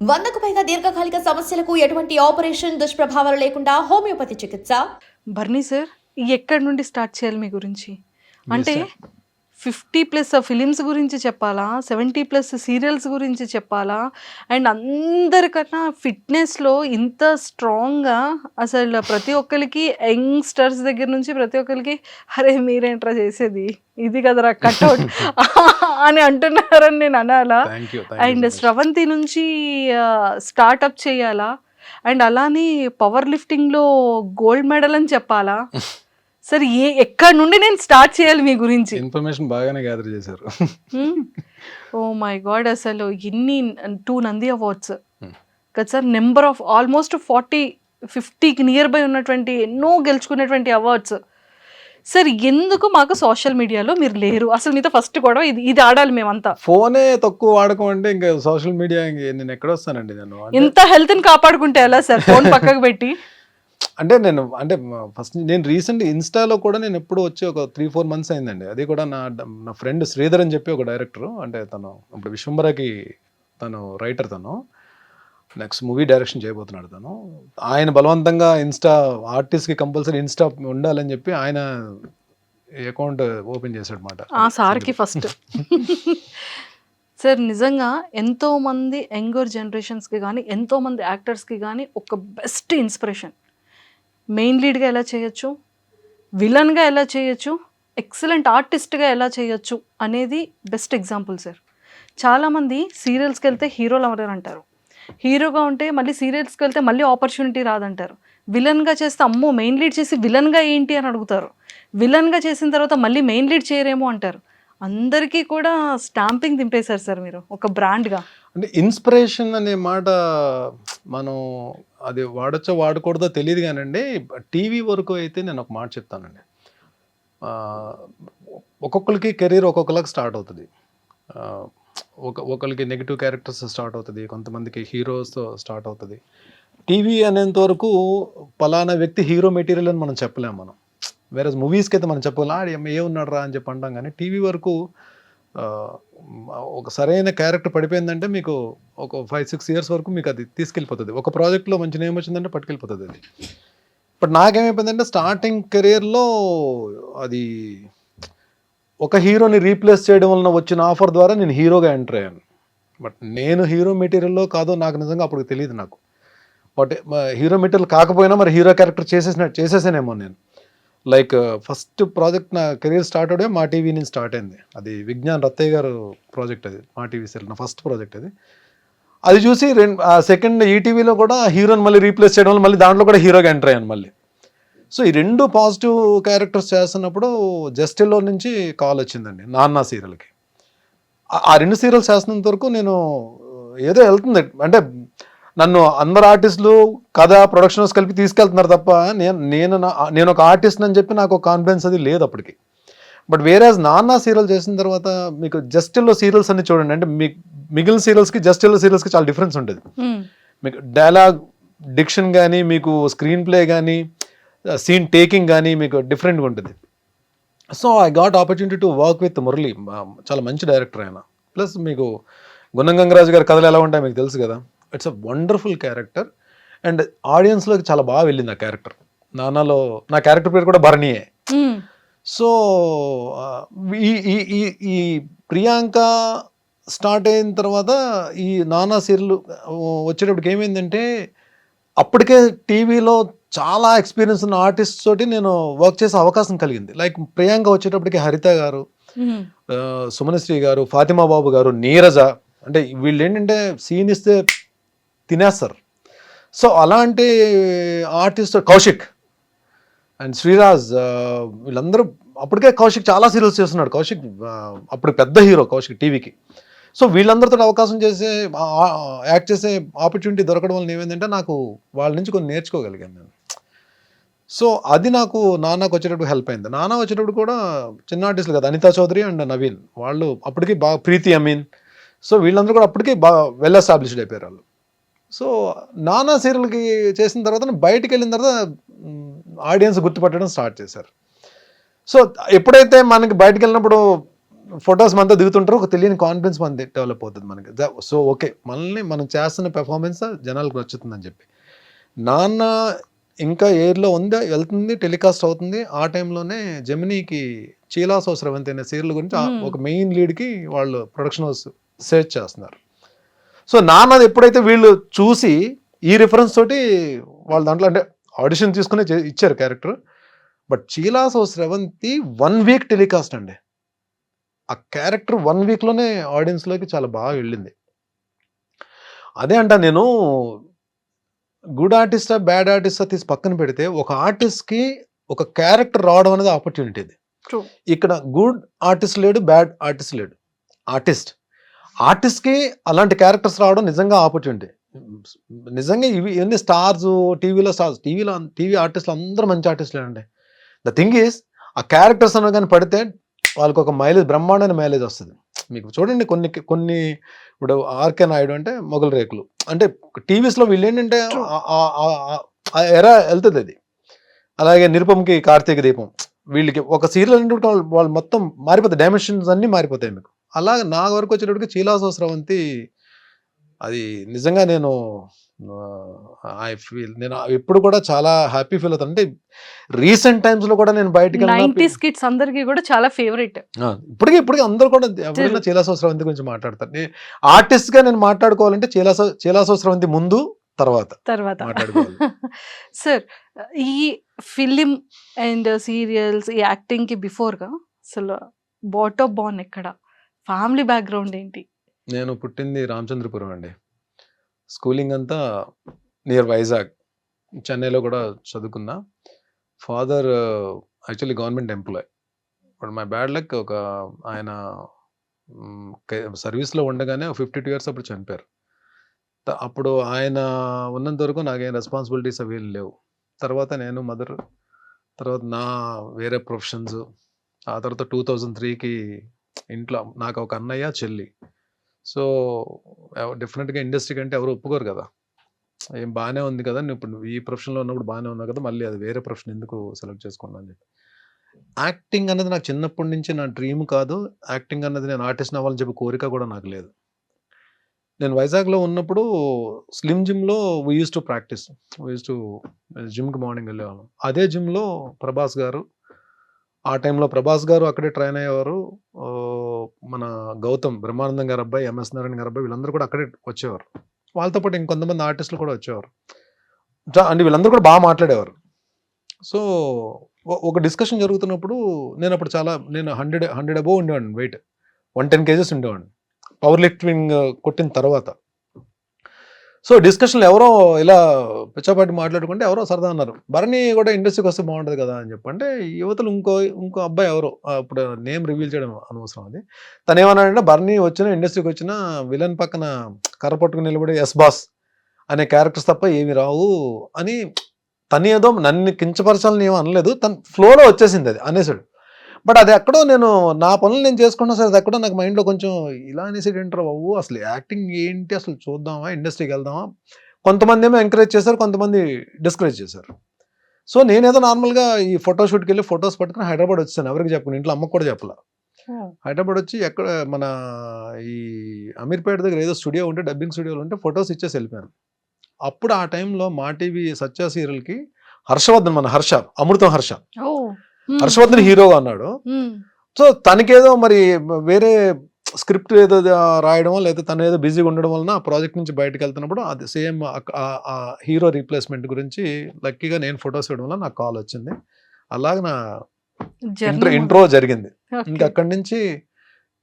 వందకు పైగా దీర్ఘకాలిక సమస్యలకు ఎటువంటి ఆపరేషన్ దుష్ప్రభావాలు లేకుండా హోమియోపతి చికిత్స? బర్నీ సార్ ఎక్కడి నుండి స్టార్ట్ చేయాలి మీ గురించి? అంటే ఫిఫ్టీ ప్లస్ ఫిలిమ్స్ గురించి చెప్పాలా? సెవెంటీ ప్లస్ సీరియల్స్ గురించి చెప్పాలా? అండ్ అందరికన్నా ఫిట్నెస్లో ఇంత స్ట్రాంగ్గా అసలు ప్రతి ఒక్కరికి యంగ్స్టర్స్ దగ్గర నుంచి ప్రతి ఒక్కరికి అరే మీరేంట్రా చేసేది? ఇది కదరా కట్అవుట్ అని అంటున్నారని నేను అనాలా? అండ్ స్రవంతి నుంచి స్టార్ట్అప్ చేయాలా? అండ్ అలానే పవర్ లిఫ్టింగ్లో గోల్డ్ మెడల్ అని చెప్పాలా? సరే ఏ ఎక్కడి నుండి నేను స్టార్ట్ చేయాలి మీ గురించి? ఇన్ఫర్మేషన్ బాగానే గ్యాదర్ చేశారు. ఓ మై గాడ్ అసలు ఎన్ని టూ నంది అవార్డ్స్. కదా sir number of almost forty ఫిఫ్టీకి నియర్ బై ఉన్నటువంటి ఎన్నో గెలుచుకునేటువంటి అవార్డ్స్. సార్ ఎందుకు మాకు సోషల్ మీడియాలో మీరు లేరు? అసలు మీతో ఫస్ట్ కూడా ఇది ఇది ఆడాలి మేమంతా. ఫోనే తక్కువ వాడకం అంటే ఇంకా సోషల్ మీడియా నేను ఎక్కడ వస్తానండి నేను ఇంత హెల్త్ని కాపాడుకుంటే ఎలా సార్? ఫోన్ పక్కకు పెట్టి. అంటే నేను అంటే ఫస్ట్ నేను రీసెంట్ ఇన్స్టాలో కూడా నేను ఎప్పుడు వచ్చి ఒక త్రీ ఫోర్ మంత్స్ అయిందండి. అది కూడా నా నా ఫ్రెండ్ శ్రీధర్ అని చెప్పి ఒక డైరెక్టర్ అంటే తను ఇప్పుడు విశ్వంబరాకి తను రైటర్ తను. నెక్స్ట్ మూవీ డైరెక్షన్ చేయబోతున్నాడు తను. ఆయన బలవంతంగా ఇన్స్టా ఆర్టిస్ట్కి కంపల్సరీ ఇన్స్టా ఉండాలని చెప్పి ఆయన అకౌంట్ ఓపెన్ చేశాడు అనమాట ఆ సార్కి ఫస్ట్. సార్ నిజంగా ఎంతోమంది యంగర్ జనరేషన్స్కి కానీ ఎంతోమంది యాక్టర్స్కి కానీ ఒక బెస్ట్ ఇన్స్పిరేషన్. మెయిన్ లీడ్గా ఎలా చేయొచ్చు? విలన్గా ఎలా చేయొచ్చు? ఎక్సలెంట్ ఆర్టిస్ట్గా ఎలా చేయొచ్చు? అనేది బెస్ట్ ఎగ్జాంపుల్ సార్ చాలామంది సీరియల్స్కి వెళ్తే హీరోలు ఎవరు అంటారు? హీరోగా ఉంటే మళ్ళీ సీరియల్స్కి వెళ్తే మళ్ళీ ఆపర్చునిటీ రాదంటారు. విలన్గా చేస్తే అమ్మో మెయిన్ లీడ్ చేసి విలన్గా ఏంటి అని అడుగుతారు. విలన్గా చేసిన తర్వాత మళ్ళీ మెయిన్ లీడ్ చేయరేమో అంటారు. అందరికీ కూడా స్టాంపింగ్ దింపేశారు సార్ మీరు ఒక బ్రాండ్గా అంటే ఇన్స్పిరేషన్ అనే మాట మనం అది వాడచ్చో వాడకూడదో తెలియదు కానండి టీవీ వరకు అయితే నేను ఒక మాట చెప్తానండి. ఒక్కొక్కరికి కెరీర్ ఒక్కొక్కరికి స్టార్ట్ అవుతుంది. ఒక ఒకరికి నెగిటివ్ క్యారెక్టర్స్ స్టార్ట్ అవుతుంది కొంతమందికి హీరోస్తో స్టార్ట్ అవుతుంది. టీవీ అనేంత వరకు పలానా వ్యక్తి హీరో మెటీరియల్ అని మనం చెప్పలేము మనం. వేరే మూవీస్కి అయితే మనం చెప్పగలం ఏ ఉన్నాడు రా అని చెప్పి అంటాం కానీ టీవీ వరకు ఒక సరైన క్యారెక్టర్ పడిపోయిందంటే మీకు ఒక ఫైవ్ సిక్స్ ఇయర్స్ వరకు మీకు అది తీసుకెళ్ళిపోతుంది. ఒక ప్రాజెక్ట్లో మంచి నేమ్ వచ్చిందంటే పట్టుకెళ్ళిపోతుంది అది. బట్ నాకేమైపోయిందంటే స్టార్టింగ్ కెరియర్లో అది ఒక హీరోని రీప్లేస్ చేయడం వలన వచ్చిన ఆఫర్ ద్వారా నేను హీరోగా ఎంటర్ అయ్యాను. బట్ నేను హీరో మెటీరియల్లో కాదో నాకు నిజంగా అప్పుడు తెలియదు నాకు. బట్ హీరో మెటీరియల్ కాకపోయినా మరి హీరో క్యారెక్టర్ చేసేసిన చేసేసానేమో నేను. లైక్ ఫస్ట్ ప్రాజెక్ట్ నా కెరీర్ స్టార్ట్ అవడే మా టీవీ నుంచి స్టార్ట్ అయింది. అది విజ్ఞాన్ రత్తయ్య గారు ప్రాజెక్ట్ అది మా టీవీ సీరియల్ నా ఫస్ట్ ప్రాజెక్ట్ అది. అది చూసి రెండు సెకండ్ ఈటీవీలో కూడా హీరోని మళ్ళీ రీప్లేస్ చేయడం వల్ల మళ్ళీ దాంట్లో కూడా హీరోగా ఎంటర్ అయ్యాను మళ్ళీ. సో ఈ రెండు పాజిటివ్ క్యారెక్టర్స్ చేస్తున్నప్పుడు జస్టిల్లో నుంచి కాల్ వచ్చిందండి నాన్న సీరియల్కి. ఆ- ఆ రెండు సీరియల్స్ చేస్తున్నంత వరకు నేను ఏదో వెళ్తుంది అంటే నన్ను అందరు ఆర్టిస్టులు కథ ప్రొడక్షన్స్ కలిపి తీసుకెళ్తున్నారు తప్ప నేను నేను నేను ఒక ఆర్టిస్ట్ అని చెప్పి నాకు కాన్ఫిడెన్స్ అది లేదు అప్పటికి. బట్ వేరే నాన్న సీరియల్ చేసిన తర్వాత మీకు జస్టిల్లో సీరియల్స్ అన్ని చూడండి. అంటే మీ మిగిలిన సీరియల్స్కి జస్టిల్లో సీరియల్స్కి చాలా డిఫరెన్స్ ఉంటుంది. మీకు డైలాగ్ డిక్షన్ కానీ మీకు స్క్రీన్ ప్లే కానీ సీన్ టేకింగ్ కానీ మీకు డిఫరెంట్గా ఉంటుంది. So I got opportunity to work with Murali చాలా మంచి డైరెక్టర్ ఆయన. ప్లస్ మీకు గున్నం గంగరాజు గారి కథలు ఎలా ఉంటాయి మీకు తెలుసు కదా. It's a wonderful character. And ఆడియన్స్లోకి చాలా బాగా వెళ్ళింది ఆ క్యారెక్టర్. నాన్నలో నా క్యారెక్టర్ పేరు కూడా భరణియే సో ఈ ఈ ప్రియాంక స్టార్ట్ అయిన తర్వాత ఈ నానా సీరియల్ వచ్చేటప్పటికి ఏమైందంటే అప్పటికే టీవీలో చాలా ఎక్స్పీరియన్స్ ఉన్న ఆర్టిస్ట్ తోటి నేను వర్క్ చేసే అవకాశం కలిగింది. లైక్ ప్రియాంక వచ్చేటప్పటికి హరిత గారు సుమనశ్రీ గారు ఫాతిమా బాబు గారు నీరజ. అంటే వీళ్ళు ఏంటంటే సీన్ ఇస్తే తినేస్తారు. సో అలాంటి ఆర్టిస్ట్ కౌశిక్ అండ్ శ్రీరాజ్ వీళ్ళందరూ అప్పటికే కౌశిక్ చాలా సీరియల్స్ చేస్తున్నాడు. కౌశిక్ అప్పుడు పెద్ద హీరో కౌశిక్ టీవీకి. సో వీళ్ళందరితో అవకాశం చేసే యాక్ట్ చేసే ఆపర్చునిటీ దొరకడం వల్ల ఏమైందంటే నాకు వాళ్ళ నుంచి కొన్ని నేర్చుకోగలిగాను నేను. సో అది నాకు నాన్నకు వచ్చేటప్పుడు హెల్ప్ అయింది. నాన్న వచ్చేటప్పుడు కూడా చిన్న ఆర్టిస్టులు కదా అనితా చౌదరి అండ్ నవీన్. వాళ్ళు అప్పటికి బాగా ప్రీతి అమీన్. సో వీళ్ళందరూ కూడా అప్పటికి బాగా వెల్ ఎస్టాబ్లిష్డ్ అయిపోయారు వాళ్ళు. సో నానా సీరియల్కి చేసిన తర్వాత బయటికి వెళ్ళిన తర్వాత ఆడియన్స్ గుర్తుపట్టడం స్టార్ట్ చేశారు. సో ఎప్పుడైతే మనకి బయటికి వెళ్ళినప్పుడు ఫొటోస్ మనతో దిగుతుంటారు ఒక తెలియని కాన్ఫిడెన్స్ మన డెవలప్ అవుతుంది మనకి. సో ఓకే మనల్ని మనం చేస్తున్న పెర్ఫార్మెన్స్ జనాలకు నచ్చుతుందని చెప్పి. నాన్న ఇంకా ఎయిర్లో ఉంది? వెళ్తుంది టెలికాస్ట్ అవుతుంది. ఆ టైంలోనే జమినీకి చీలాసో స్రవంతి అనే సీరియల్ గురించి. ఒక మెయిన్ లీడ్కి వాళ్ళు ప్రొడక్షన్ హౌస్ సెర్చ్ చేస్తున్నారు. సో నాన్నది ఎప్పుడైతే వీళ్ళు చూసి ఈ రిఫరెన్స్ తోటి వాళ్ళ దాంట్లో అంటే ఆడిషన్ తీసుకుని ఇచ్చారు క్యారెక్టర్ బట్ చీలాసో స్రవంతి వన్ వీక్ టెలికాస్ట్ అండి. ఆ క్యారెక్టర్ వన్ వీక్లోనే ఆడియన్స్లోకి చాలా బాగా వెళ్ళింది. అదే అంట నేను గుడ్ ఆర్టిస్టా బ్యాడ్ ఆర్టిస్టా తీసి పక్కన పెడితే ఒక ఆర్టిస్ట్కి ఒక క్యారెక్టర్ రావడం అనేది ఆపర్చునిటీ ఇది. ఇక్కడ గుడ్ ఆర్టిస్ట్ లేడు బ్యాడ్ ఆర్టిస్ట్ లేడు. ఆర్టిస్ట్ ఆర్టిస్ట్కి అలాంటి క్యారెక్టర్స్ రావడం నిజంగా ఆపర్చునిటీ. నిజంగా ఇవి ఇవన్నీ స్టార్స్ టీవీలో స్టార్స్ టీవీలో టీవీ ఆర్టిస్టులు అందరూ మంచి ఆర్టిస్టులే అండి. ద థింగ్ ఈస్ ఆ క్యారెక్టర్స్ అన్న కానీ పడితే వాళ్ళకి ఒక మైలేజ్ బ్రహ్మాండమైన మైలేజ్ వస్తుంది. మీకు చూడండి కొన్ని కొన్ని ఇప్పుడు ఆర్కే నాయుడు అంటే మొగలు రేకులు. అంటే టీవీస్లో వీళ్ళు ఏంటంటే ఎరా వెళ్తుంది అది. అలాగే నిరుపంకి కార్తీక దీపం. వీళ్ళకి ఒక సీరియల్ అంటే వాళ్ళు వాళ్ళు మొత్తం మారిపోతాయి. డైమెన్షన్స్ అన్నీ మారిపోతాయి మీకు. అలాగే నా వరకు వచ్చేటప్పటికి చీలాసో స్రవంతి అది నిజంగా నేను ఐ ఫీల్ నేను ఎప్పుడు కూడా చాలా హ్యాపీ ఫీల్ అవుతాను. అంటే రీసెంట్ టైమ్స్లో కూడా నేను బయటికి నైన్టీస్ కిడ్స్ అందరికి కూడా చాలా ఫేవరెట్. ఇప్పటికీ ఇప్పటికీ అందరూ కూడా ఎవరైనా చీలాసో స్రవంతి గురించి మాట్లాడతారు. ఆర్టిస్ట్గా నేను మాట్లాడుకోవాలంటే చీలాసో చీలాసో స్రవంతి ముందు తర్వాత తర్వాత. సార్ ఈ ఫిలిం అండ్ సీరియల్స్ ఈ యాక్టింగ్కి బిఫోర్గా అసలు బాటో బాన్ ఎక్కడ? ఫ్యామిలీ బ్యాక్గ్రౌండ్ ఏంటి? నేను పుట్టింది రామచంద్రపురం అండి. స్కూలింగ్ అంతా నియర్ వైజాగ్. చెన్నైలో కూడా చదువుకున్నా. Father actually government employee. But my bad luck ఒక ఆయన సర్వీస్లో ఉండగానే ఫిఫ్టీ టూ ఇయర్స్ అప్పుడు చనిపోయారు. అప్పుడు ఆయన ఉన్నంత వరకు నాకేం రెస్పాన్సిబిలిటీస్ అవి ఏం లేవు. తర్వాత నేను మదర్ తర్వాత నా వేరే ప్రొఫెషన్స్. ఆ తర్వాత టూ థౌజండ్ త్రీకి ఇంట్లో నాకు ఒక అన్నయ్య చెల్లి. సో డెఫినెట్గా ఇండస్ట్రీ కంటే ఎవరు ఒప్పుకోరు కదా. ఏం బాగానే ఉంది కదా నువ్వు ఇప్పుడు ఈ ప్రొఫెషన్లో ఉన్నప్పుడు బాగానే ఉన్నావు కదా మళ్ళీ అది వేరే ప్రొఫెషన్ ఎందుకు సెలెక్ట్ చేసుకున్నాను అని చెప్పి. యాక్టింగ్ అనేది నాకు చిన్నప్పటి నుంచి నా డ్రీమ్ కాదు. యాక్టింగ్ అన్నది నేను ఆర్టిస్ట్ అవ్వాలని చెప్పి కోరిక కూడా నాకు లేదు. నేను వైజాగ్లో ఉన్నప్పుడు స్లిమ్ జిమ్లో we use to practice we use to జిమ్కి మార్నింగ్ వెళ్ళేవాళ్ళం. అదే జిమ్లో ప్రభాస్ గారు ఆ టైంలో ప్రభాస్ గారు అక్కడే ట్రైన్ అయ్యేవారు. మన గౌతమ్ బ్రహ్మానందం గారు అబ్బాయి ఎంఎస్ నారాయణ గారు అబ్బాయి వీళ్ళందరూ కూడా అక్కడే వచ్చేవారు. వాళ్ళతో పాటు ఇంకొంతమంది ఆర్టిస్టులు కూడా వచ్చేవారు. అంటే వీళ్ళందరూ కూడా బాగా మాట్లాడేవారు. సో ఒక డిస్కషన్ జరుగుతున్నప్పుడు నేను అప్పుడు చాలా నేను హండ్రెడ్ హండ్రెడ్ అబోవ్ ఉండేవాడిని వెయిట్. వన్ టెన్ కేజెస్ ఉండేవాడిని. పవర్ లిఫ్టింగ్ కొట్టిన తర్వాత. సో డిస్కషన్లో ఎవరో ఇలా పిచ్చపాటి మాట్లాడుకుంటే ఎవరో సరదా అన్నారు. భరణి కూడా ఇండస్ట్రీకి వస్తే బాగుంటుంది కదా అని చెప్పి అంటే యువతలు ఇంకో ఇంకో అబ్బాయి ఎవరో అప్పుడు నేమ్ రివీల్ చేయడం అనవసరం అది. తను ఏమన్నాడంటే భరణి వచ్చిన ఇండస్ట్రీకి వచ్చిన విలన్ పక్కన కర్ర పట్టుకుని నిలబడి ఎస్ బాస్ అనే క్యారెక్టర్స్ తప్ప ఏమి రావు అని తను ఏదో నన్ను కించపరచాలని ఏమో అనలేదు. తన ఫ్లోలో వచ్చేసింది అది అనేసాడు. బట్ అది ఎక్కడో నేను నా పనులు నేను చేసుకున్నా సరే అది ఎక్కడో నాకు మైండ్లో కొంచెం ఇలా అనేసి ఏంటారు బాబు? అసలు యాక్టింగ్ ఏంటి? అసలు చూద్దామా? ఇండస్ట్రీకి వెళ్దామా? కొంతమంది ఏమో ఎంకరేజ్ చేశారు కొంతమంది డిస్కరేజ్ చేశారు. సో నేనేదో నార్మల్గా ఈ ఫోటో షూట్కి వెళ్ళి ఫొటోస్ పట్టుకుని హైదరాబాద్ వచ్చాను ఎవరికి చెప్పను ఇంట్లో అమ్మకు కూడా చెప్పలా. హైదరాబాద్ వచ్చి ఎక్కడ మన ఈ అమీర్పేట దగ్గర ఏదో స్టూడియో ఉంటే డబ్బింగ్ స్టూడియోలో ఉంటే ఫొటోస్ ఇచ్చేసి వెళ్ళిపోయాను. అప్పుడు ఆ టైంలో మా టీవీ సత్య సీరియల్కి హర్షవర్ధన్ మన హర్ష అమృతం హర్ష. ఓ. హర్షవర్ధన్ హీరోగా అన్నాడు. సో తనకేదో మరి వేరే స్క్రిప్ట్ ఏదో రాయడమో లేదా తను ఏదో బిజీగా ఉండడం వలన ఆ ప్రాజెక్ట్ నుంచి బయటకు వెళ్తున్నప్పుడు అది సేమ్ ఆ హీరో రీప్లేస్మెంట్ గురించి లక్కీగా నేను ఫొటోస్ ఇవ్వడం వల్ల నాకు కాల్ వచ్చింది. అలాగే నా ఇంట్రో ఇంట్రో జరిగింది. ఇంకా అక్కడి నుంచి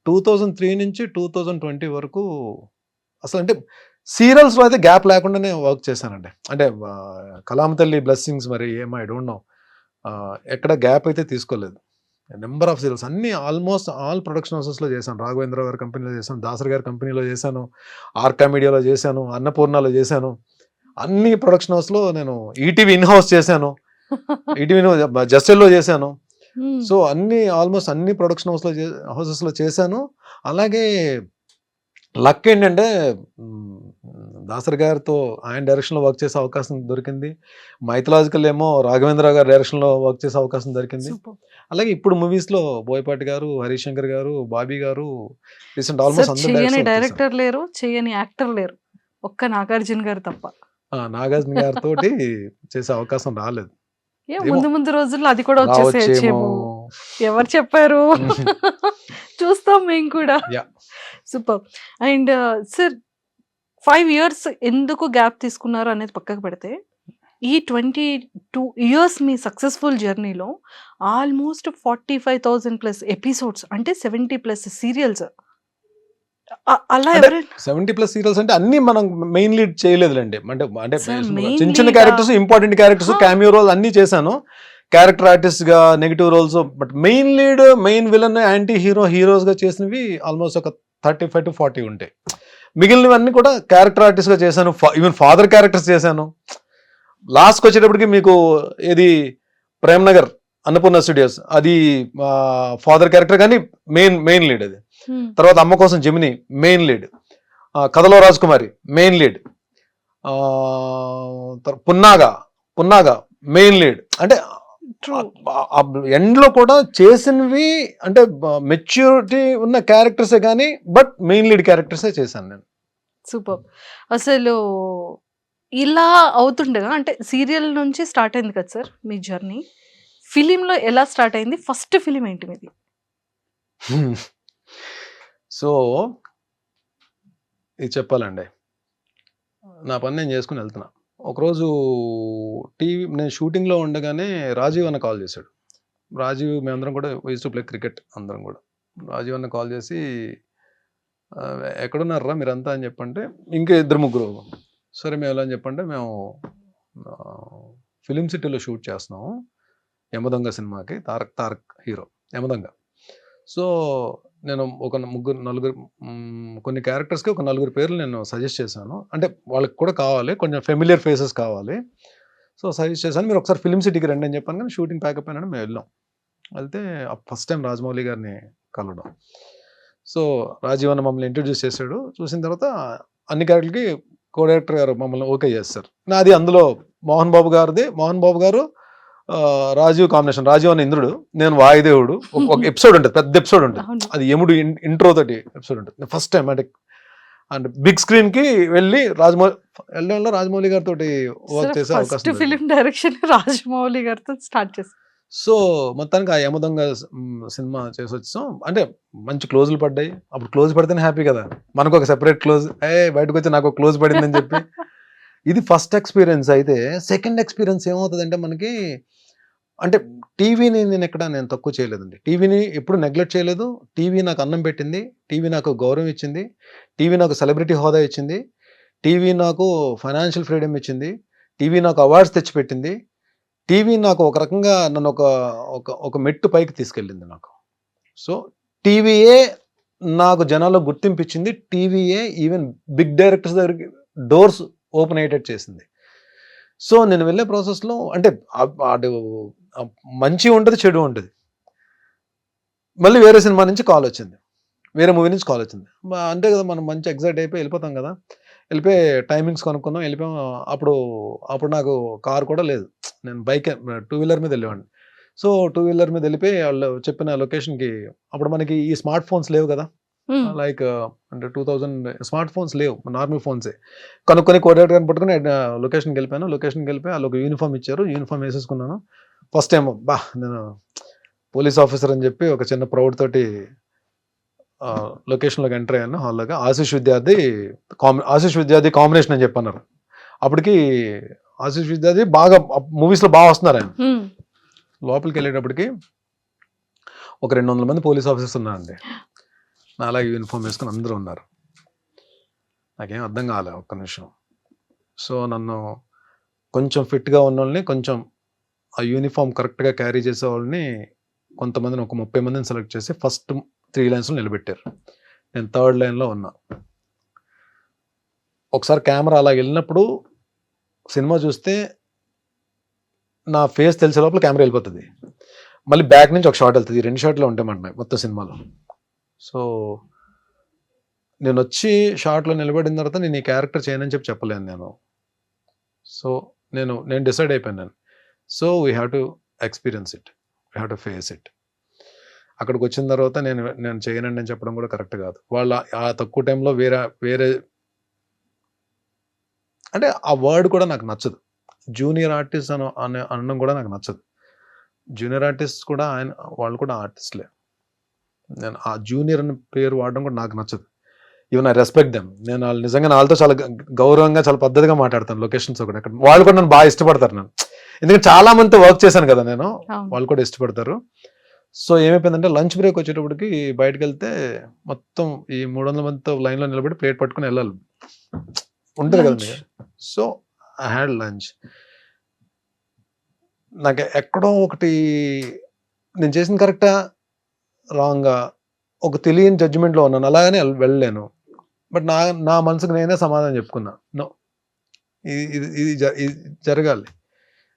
టూ థౌజండ్ త్రీ నుంచి టూ థౌజండ్ ట్వంటీ వరకు అసలు అంటే సీరియల్స్లో అయితే గ్యాప్ లేకుండానే వర్క్ చేశానండి. అంటే ఆ, కలాం తల్లి బ్లెస్సింగ్స్ మరి ఏమో ఐ డోంట్ నో. ఎక్కడ గ్యాప్ అయితే తీసుకోలేదు. నెంబర్ ఆఫ్ సీరియల్స్ అన్ని ఆల్మోస్ట్ ఆల్ ప్రొడక్షన్ హౌసెస్లో చేశాను. రాఘవేంద్ర గారి కంపెనీలో చేశాను. దాసరి గారి కంపెనీలో చేశాను. ఆర్కా మీడియాలో చేశాను. అన్నపూర్ణలో చేశాను. అన్ని ప్రొడక్షన్ హౌస్లో నేను ఈటీవీ ఇన్ హౌస్ చేశాను. ఈటీవీ జస్టెల్లో చేశాను. సో అన్ని ఆల్మోస్ట్ అన్ని ప్రొడక్షన్ హౌస్లో హౌసెస్లో చేశాను. అలాగే లక్ ఏంటంటే దాసరి గారితో ఆయన డైరెక్షన్లో వర్క్ చేసే అవకాశం దొరికింది. మైథలాజికల్ ఏమో రాఘవేంద్ర గారి డైరెక్షన్లో వర్క్ చేసే అవకాశం దొరికింది. అలాగే ఇప్పుడు మూవీస్లో బోయపాటి గారు హరీష్ శంకర్ గారు బాబీ గారు రీసెంట్ ఆల్మోస్ట్ చేయని. డైరెక్టర్ లేరు చేయని యాక్టర్ లేరు. ఒక్క నాగార్జున గారు తప్ప. నాగార్జున గారితో చేసే అవకాశం రాలేదు. ఏ. ముందు ముందు రోజుల్లో అది కూడా వచ్చేసేమో ఎవరు చెప్పారు? చూస్తాం మేము కూడా. Super. And sir five years ఎందుకు గ్యాప్ తీసుకున్నారు అనేది పక్కకు పెడితే ఈ ట్వంటీ టూ ఇయర్స్ మీ సక్సెస్ఫుల్ జర్నీలో almost forty five thousand plus episodes అంటే సెవెంటీ ప్లస్ సీరియల్స్. అలా సెవెంటీ ప్లస్ సీరియల్స్ అంటే అన్ని మనం మెయిన్ లీడ్ చేయలేదులేండి. అంటే అంటే చిన్న చిన్న characters important characters. Cameo roles అన్ని చేశాను. క్యారెక్టర్ ఆర్టిస్ట్గా negative roles but main lead main villain anti hero హీరోస్గా చేసినవి ఆల్మోస్ట్ ఒక థర్టీ ఫైవ్ టు ఫార్టీ ఉంటాయి. మిగిలినవన్నీ కూడా క్యారెక్టర్ ఆర్టిస్ట్గా చేశాను. ఈవెన్ ఫాదర్ క్యారెక్టర్స్ చేశాను. లాస్ట్కి వచ్చేటప్పటికి మీకు ఇది ప్రేమ్ నగర్ అన్నపూర్ణ స్టూడియోస్ అది ఫాదర్ క్యారెక్టర్ కానీ మెయిన్ మెయిన్ లీడ్ అది. Hmm. తర్వాత అమ్మ కోసం జమిని మెయిన్ లీడ్ కథలో Rajakumari main lead Punnaga Punnaga main lead అంటే ట్రూ ఎండ్లో కూడా చేసినవి అంటే మెచ్యూరిటీ ఉన్న క్యారెక్టర్సే కానీ బట్ మెయిన్ లీడ్ క్యారెక్టర్సే చేశాను నేను. సూపర్ అసలు ఇలా అవుతుండగా అంటే సీరియల్ నుంచి స్టార్ట్ అయింది కదా సార్ మీ జర్నీ ఫిలింలో ఎలా స్టార్ట్ అయింది? ఫస్ట్ ఫిలిం ఏంటి మీది? సో ఇది చెప్పాలండి. నా పని నేను చేసుకుని వెళ్తున్నా. ఒకరోజు టీవీ నేను షూటింగ్లో ఉండగానే రాజీవ్ అన్న కాల్ చేశాడు. రాజీవ్ మేమందరం కూడా వైజ్ టు ప్లే క్రికెట్ అందరం కూడా. రాజీవ్ అన్న కాల్ చేసి ఎక్కడున్నారా మీరంతా? అని చెప్పంటే ఇంకా ఇద్దరు ముగ్గురు. సరే మేము ఎలా అని చెప్పంటే మేము ఫిలిం సిటీలో షూట్ చేస్తున్నాము యమదొంగ సినిమాకి తారక్ తారక్ హీరో యమదొంగ. సో నేను ఒక ముగ్గురు నలుగురు కొన్ని క్యారెక్టర్స్కి ఒక నలుగురు పేర్లు నేను సజెస్ట్ చేశాను. అంటే వాళ్ళకి కూడా కావాలి కొంచెం ఫెమిలియర్ ఫేసెస్ కావాలి. సో సజెస్ట్ చేశాను. మీరు ఒకసారి ఫిలిం సిటీకి రండి అని చెప్పాను కానీ షూటింగ్ ప్యాకప్ అయినా మేము వెళ్ళాం. వెళ్తే ఫస్ట్ టైం రాజమౌళి గారిని కలవడం. సో రాజీవ్ అన్న మమ్మల్ని ఇంట్రడ్యూస్ చేశాడు. చూసిన తర్వాత అన్ని క్యారెక్టర్కి కో డైరెక్టర్ గారు మమ్మల్ని ఓకే చేస్తారు. నాది అందులో మోహన్ బాబు గారిది. మోహన్ బాబు గారు రాజీవ్ కాంబినేషన్. రాజీవ్ అన్న ఇంద్రుడు నేను వాయుదేవుడు ఒక- ఎపిసోడ్ ఉంటుంది పెద్ద ఎపిసోడ్ ఉంటుంది. అది యముడు ఇంట్రో తోటి ఎపిసోడ్ ఉంటుంది. ఫస్ట్ టైం అంటే అంటే బిగ్ స్క్రీన్కి వెళ్ళి రాజమౌళి వెళ్ళడంలో రాజమౌళి గారితో వర్క్ చేసే అవకాశం. ఫిలిం డైరెక్షన్ రాజమౌళి గారితో స్టార్ట్ చేసి సో మొత్తానికి ఆ యమదొంగ సినిమా చేసి వచ్చాం. అంటే మంచి క్లోజులు పడ్డాయి. అప్పుడు క్లోజ్ పడితేనే హ్యాపీ కదా. మనకు ఒక సెపరేట్ క్లోజ్ ఏ బయటకు వచ్చి నాకు క్లోజ్ పడిందని చెప్పి. ఇది ఫస్ట్ ఎక్స్పీరియన్స్ అయితే సెకండ్ ఎక్స్పీరియన్స్ ఏమవుతుందంటే మనకి అంటే టీవీని నేను ఎక్కడ నేను తక్కువ చేయలేదండి. టీవీని ఎప్పుడు నెగ్లెక్ట్ చేయలేదు. టీవీ నాకు అన్నం పెట్టింది. టీవీ నాకు గౌరవం ఇచ్చింది. టీవీ నాకు సెలబ్రిటీ హోదా ఇచ్చింది. టీవీ నాకు ఫైనాన్షియల్ ఫ్రీడమ్ ఇచ్చింది. టీవీ నాకు అవార్డ్స్ తెచ్చిపెట్టింది. టీవీ నాకు ఒక రకంగా నన్ను ఒక ఒక ఒక మెట్టు పైకి తీసుకెళ్ళింది నాకు. సో టీవీయే నాకు జనాల్లో గుర్తింపు ఇచ్చింది టీవీయే ఈవెన్ బిగ్ డైరెక్టర్స్ దగ్గరికి డోర్స్ ఓపెన్ అయ్యేటట్టు చేసింది. సో నేను వెళ్ళే ప్రాసెస్లో అంటే అటు మంచి ఉంటుంది చెడు ఉంటుంది. మళ్ళీ వేరే సినిమా నుంచి కాల్ వచ్చింది. వేరే మూవీ నుంచి కాల్ వచ్చింది. అంతే కదా మనం మంచి ఎగ్జైట్ అయిపోయి వెళ్ళిపోతాం కదా. వెళ్ళిపోయి టైమింగ్స్ కొనుక్కున్నాం వెళ్ళిపోయాం అప్పుడు అప్పుడు నాకు కార్ కూడా లేదు. నేను బైక్ టూ వీలర్ మీద వెళ్ళేవాడిని. సో టూ వీలర్ మీద వెళ్ళిపోయి వాళ్ళు చెప్పిన లొకేషన్కి అప్పుడు మనకి ఈ స్మార్ట్ ఫోన్స్ లేవు కదా. లైక్ అంటే టూ థౌజండ్ స్మార్ట్ ఫోన్స్ లేవు నార్మల్ ఫోన్సే కనుక్కొని కోఆర్డినేటర్ గారిని పట్టుకుని లొకేషన్కి వెళ్ళిపోయాను. లొకేషన్కి వెళ్ళిపోయి వాళ్ళు ఒక యూనిఫామ్ ఇచ్చారు. యూనిఫామ్ వేసేసుకున్నాను. ఫస్ట్ టైం బా నేను పోలీస్ ఆఫీసర్ అని చెప్పి ఒక చిన్న ప్రౌడ్ తోటి లొకేషన్లోకి ఎంటర్ అయ్యాను హాల్లోకి ఆశీష్ విద్యార్థి కాంబి ఆశీష్ విద్యార్థి కాంబినేషన్ అని చెప్పన్నారు. అప్పటికి ఆశీష్ విద్యార్థి బాగా మూవీస్లో బాగా వస్తున్నారు ఆయన. Hmm. లోపలికి వెళ్ళేటప్పటికి ఒక రెండు వందల మంది పోలీస్ ఆఫీసర్స్ ఉన్నారండి. నా అలాగే యూనిఫామ్ వేసుకుని అందరూ ఉన్నారు. నాకేం అర్థం కాలే ఒక్క నిమిషం. సో నన్ను కొంచెం ఫిట్గా ఉన్న వాళ్ళని కొంచెం ఆ యూనిఫామ్ కరెక్ట్గా క్యారీ చేసే వాళ్ళని కొంతమందిని ఒక ముప్పై మందిని సెలెక్ట్ చేసి ఫస్ట్ త్రీ లైన్స్లో నిలబెట్టారు. నేను థర్డ్ లైన్లో ఉన్నా. ఒకసారి కెమెరా అలా వెళ్ళినప్పుడు సినిమా చూస్తే నా ఫేస్ తెలిసే లోపల కెమెరా వెళ్ళిపోతుంది. మళ్ళీ బ్యాక్ నుంచి ఒక షాట్ వెళ్తుంది. రెండు షాట్లు ఉంటాయి మన మొత్తం సినిమాలో. సో నేను వచ్చి షార్ట్లో నిలబడిన తర్వాత నేను ఈ క్యారెక్టర్ చేయనని చెప్పి చెప్పలేను నేను. సో నేను నేను డిసైడ్ అయిపోయాను so we have to experience it we have to face it అక్కడికి వచ్చిన తర్వాత నేను నేను చేయనండి అని చెప్పడం కూడా కరెక్ట్ కాదు. వాళ్ళ ఆ తక్కువ టైంలో వేరే వేరే అంటే ఆ వర్డ్ కూడా నాకు నచ్చదు. జూనియర్ ఆర్టిస్ట్ అని అనే అనడం కూడా నాకు నచ్చదు. జూనియర్ ఆర్టిస్ట్ కూడా ఆయన వాళ్ళు కూడా ఆర్టిస్ట్లే. నేను ఆ జూనియర్ అనే పేరు వాడడం కూడా నాకు నచ్చదు. ఈవెన్ ఐ రెస్పెక్ట్ దెమ్ నేను వాళ్ళు నిజంగా వాళ్ళతో చాలా గౌరవంగా చాలా పద్ధతిగా మాట్లాడతాను లొకేషన్స్ ఒకటి. అక్కడ వాళ్ళు కూడా నన్ను బాగా ఇష్టపడతారు నన్ను. ఎందుకంటే చాలా మందితో వర్క్ చేశాను కదా నేను. వాళ్ళు కూడా ఇష్టపడతారు. సో ఏమైపోయిందంటే లంచ్ బ్రేక్ వచ్చేటప్పటికి బయటకు వెళ్తే మొత్తం ఈ మూడు వందల మందితో లైన్లో నిలబడి ప్లేట్ పట్టుకుని వెళ్ళాలి. ఉంటుంది కదండి. సో ఐ హ్యాడ్ లంచ్ నాకు ఎక్కడో ఒకటి నేను చేసిన కరెక్టా? రాంగా ఒక తెలియని జడ్జిమెంట్లో ఉన్నాను. అలాగనే వెళ్ళలేను. బట్ నా నా మనసుకు నేనే సమాధానం చెప్పుకున్నా. నో ఇది ఇది ఇది జరగాలి.